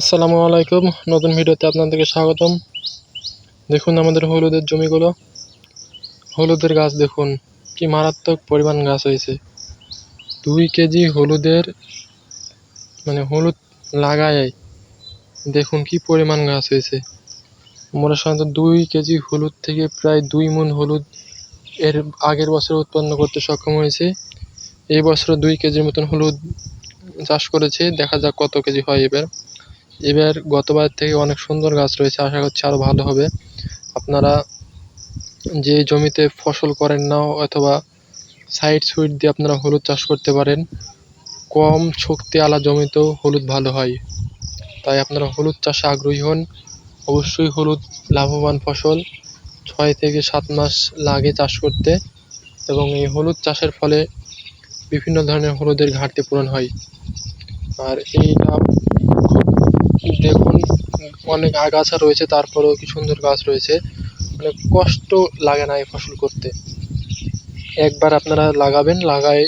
আসসালামু আলাইকুম। নতুন ভিডিওতে আপনাদেরকে স্বাগতম। দেখুন আমাদের হলুদের জমিগুলো। হলুদের গাছ দেখুন, কি মারাত্মক পরিমাণ গাছ হয়েছে। দুই কেজি হলুদের মানে হলুদ লাগায়। দেখুন কি পরিমাণ গাছ হয়েছে। আমরা সাধারণত দুই কেজি হলুদ থেকে প্রায় দুই মন হলুদ এর আগের বছর উৎপন্ন করতে সক্ষম হয়েছে। এই বছর দুই কেজির মতন হলুদ চাষ করেছে। দেখা যাক কত কেজি হয় এবার। এবার গতবার থেকে অনেক সুন্দর গাছ রয়েছে, আশা করছি আরও ভালো হবে। আপনারা যে জমিতে ফসল করেন না, অথবা সাইড সুইড দিয়ে আপনারা হলুদ চাষ করতে পারেন, কম শক্তি আলা জমিতেও হলুদ ভালো হয়। তাই আপনারা হলুদ চাষে আগ্রহী হন, অবশ্যই হলুদ লাভবান ফসল, ছয় থেকে সাত মাস লাগে চাষ করতে, এবং এই হলুদ চাষের ফলে বিভিন্ন ধরনের হলুদের ঘাটতি পূরণ হয়। আর এইটা খুব দেখুন, অনেক আগাছা রয়েছে, তারপরেও কি সুন্দর গাছ রয়েছে। মানে কষ্ট লাগে না এই ফসল করতে। একবার আপনারা লাগাবেন, লাগায়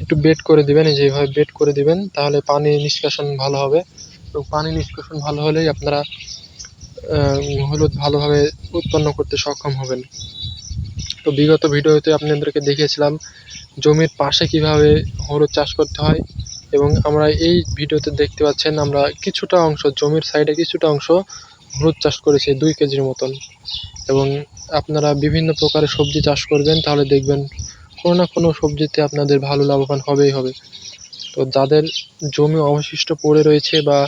একটু বেড করে দিবেন যেভাবে বেড করে দিবেন, তাহলে পানি নিষ্কাশন ভালো হবে। এবং পানি নিষ্কাশন ভালো হলেই আপনারা হলুদ ভালোভাবে উৎপন্ন করতে সক্ষম হবেন। তো বিগত ভিডিওতে আপনাদেরকে দেখিয়েছিলাম, জমির পাশে কীভাবে হলুদ চাষ করতে হয়। এবং আমরা এই ভিডিওতে দেখতে পাচ্ছেন আমরা কিছুটা অংশ জমির সাইডে কিছুটা অংশ হলুদ চাষ করেছি, দুই কেজির মতন। এবং আপনারা বিভিন্ন প্রকারের সবজি চাষ করবেন, তাহলে দেখবেন কোনো না কোনো সবজিতে আপনাদের ভালো লাভবান হবেই হবে। তো যাদের জমি অবশিষ্ট পড়ে রয়েছে বা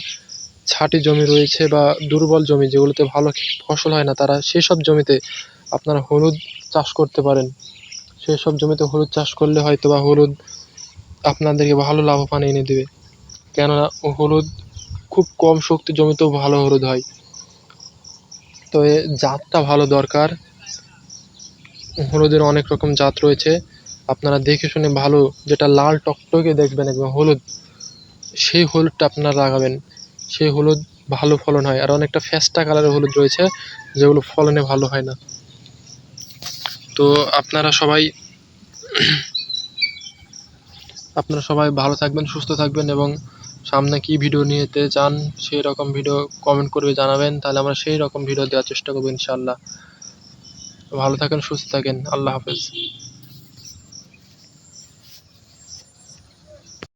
ছাটি জমি রয়েছে বা দুর্বল জমি যেগুলোতে ভালো ফসল হয় না, তারা সেসব জমিতে আপনারা হলুদ চাষ করতে পারেন। সেসব জমিতে হলুদ চাষ করলে হয়তো বা হলুদ আপনাদেরকে ভালো লাভবান এনে দেবে। কেননা হলুদ খুব কম শক্তি জমিতেও ভালো হলুদ হয়। তো জাতটা ভালো দরকার। হলুদের অনেক রকম জাত রয়েছে। আপনারা দেখে শুনে ভালো যেটা লাল টকটকে দেখবেন একদম হলুদ, সেই হলুদটা আপনারা লাগাবেন। সেই হলুদ ভালো ফলন হয়। আর অনেকটা ফ্যাস্টা কালারের হলুদ রয়েছে, যেগুলো ফলনে ভালো হয় না। তো আপনারা সবাই আপনারা সবাই ভালো থাকবেন, সুস্থ থাকবেন এবং সামনে কি ভিডিও নিতে চান সেই রকম ভিডিও কমেন্ট করে জানাবেন, তাহলে আমরা সেই রকম ভিডিও দেওয়ার চেষ্টা করব ইনশাআল্লাহ। ভালো থাকেন, সুস্থ থাকেন, আল্লাহ হাফেজ।